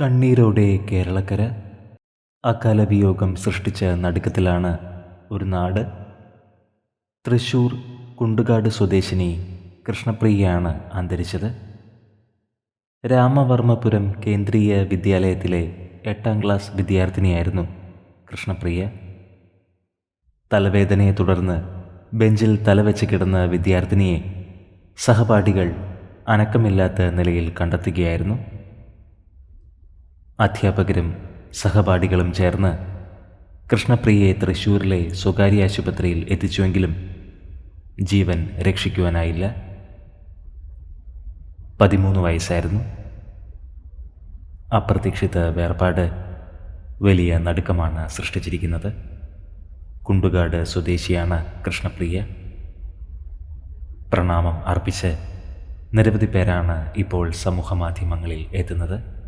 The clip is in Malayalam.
കണ്ണീരോടെ കേരളക്കര. അകാലവിയോഗം സൃഷ്ടിച്ച നടുക്കത്തിലാണ് ഒരു നാട്. തൃശൂർ കുണ്ടുകാട് സ്വദേശിനി കൃഷ്ണപ്രിയയാണ് അന്തരിച്ചത്. രാമവർമ്മപുരം കേന്ദ്രീയ വിദ്യാലയത്തിലെ എട്ടാം ക്ലാസ് വിദ്യാർത്ഥിനിയായിരുന്നു കൃഷ്ണപ്രിയ. തലവേദനയെ തുടർന്ന് ബെഞ്ചിൽ തലവെച്ച് കിടന്ന വിദ്യാർത്ഥിനിയെ സഹപാഠികൾ അനക്കമില്ലാത്ത നിലയിൽ കണ്ടെത്തുകയായിരുന്നു. അധ്യാപകരും സഹപാഠികളും ചേർന്ന് കൃഷ്ണപ്രിയയെ തൃശൂരിലെ സ്വകാര്യ ആശുപത്രിയിൽ എത്തിച്ചുവെങ്കിലും ജീവൻ രക്ഷിക്കുവാനായില്ല. പതിമൂന്ന് വയസ്സായിരുന്നു. അപ്രതീക്ഷിത വേർപാട് വലിയ നടുക്കമാണ് സൃഷ്ടിച്ചിരിക്കുന്നത്. കുണ്ടുകാട് സ്വദേശിയാണ് കൃഷ്ണപ്രിയ. പ്രണാമം അർപ്പിച്ച് നിരവധി പേരാണ് ഇപ്പോൾ സമൂഹമാധ്യമങ്ങളിൽ എത്തുന്നത്.